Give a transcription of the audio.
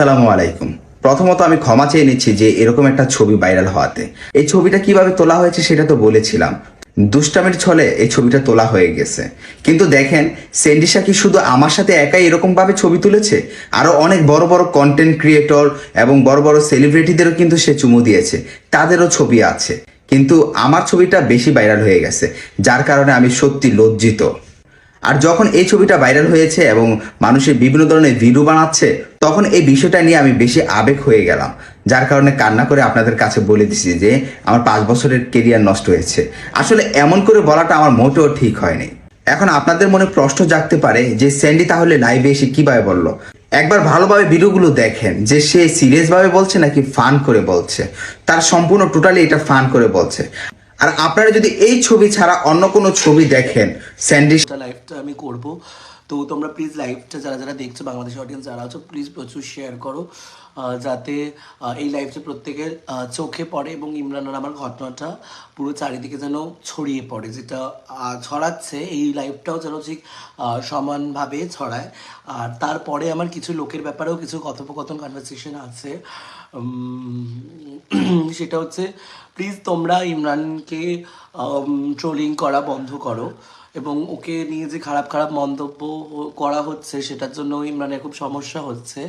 আসসালামু আলাইকুম। প্রথমত আমি ক্ষমা চেয়ে নিচ্ছি যে এরকম একটা ছবি ভাইরাল হওয়াতে। এই ছবিটা কীভাবে তোলা হয়েছে সেটা তো বলেছিলাম। দুষ্টামের ছলে এই ছবিটা তোলা হয়ে গেছে। কিন্তু দেখেন সেন্ডিসা কি শুধু আমার সাথে একাই এরকম ভাবে ছবি তুলেছে? আরও অনেক বড় বড় কন্টেন্ট ক্রিয়েটর এবং বড় বড় সেলিব্রিটিদেরও কিন্তু সে চুমু দিয়েছে। তাদেরও ছবি আছে। কিন্তু আমার ছবিটা বেশি ভাইরাল হয়ে গেছে, যার কারণে আমি সত্যি লজ্জিত। আর যখন এই ছবিটা ভাইরাল হয়েছে এবং মানুষের বিভিন্ন ধরনের ভিডিও বানাচ্ছে তখন এই বিষয়টা নিয়ে আমি বেশি আবেগ হয়ে গেলাম। যার কারণে কান্না করে আপনাদের কাছে বলে দিছি যে, আমার পাঁচ বছরের কেরিয়ার নষ্ট হয়েছে। আসলে এমন করে বলাটা আমার মোটেও ঠিক হয়নি। এখন আপনাদের মনে প্রশ্ন জাগতে পারে যে, স্যান্ডি তাহলে লাইভে এসে কীভাবে বলল? একবার ভালোভাবে ভিডিওগুলো দেখেন যে, সে সিরিয়াস ভাবে বলছে নাকি ফান করে বলছে? তার সম্পূর্ণ টোটালি এটা ফান করে বলছে। আর আপনারা যদি এই ছবি ছাড়া অন্য কোনো ছবি দেখেন, স্যান্ডি লাইভটা আমি করব। তো তোমরা প্লিজ লাইভটা যারা যারা দেখছ বাংলাদেশ অডিয়েন্স যারা আছো প্লিজ প্রচুর শেয়ার করো যাতে এই লাইভটা প্রত্যেকের চোখে পড়ে এবং ইমরান আর আমার ঘটনাটা পুরো চারিদিকে যেন ছড়িয়ে পড়ে, যেটা ছড়াচ্ছে, এই লাইভটাও যেন ঠিক সমানভাবে ছড়ায়। আর তারপরে আমার কিছু লোকের ব্যাপারেও কিছু কথোপকথন কনভারসেশন আছে। সেটা হচ্ছে প্লিজ তোমরা ইমরানকে ট্রোলিং করা বন্ধ করো। এবং ওকে নিয়ে যে খারাপ খারাপ মন্তব্য করা হচ্ছে, সেটার জন্য ইমরানের খুব সমস্যা হচ্ছে।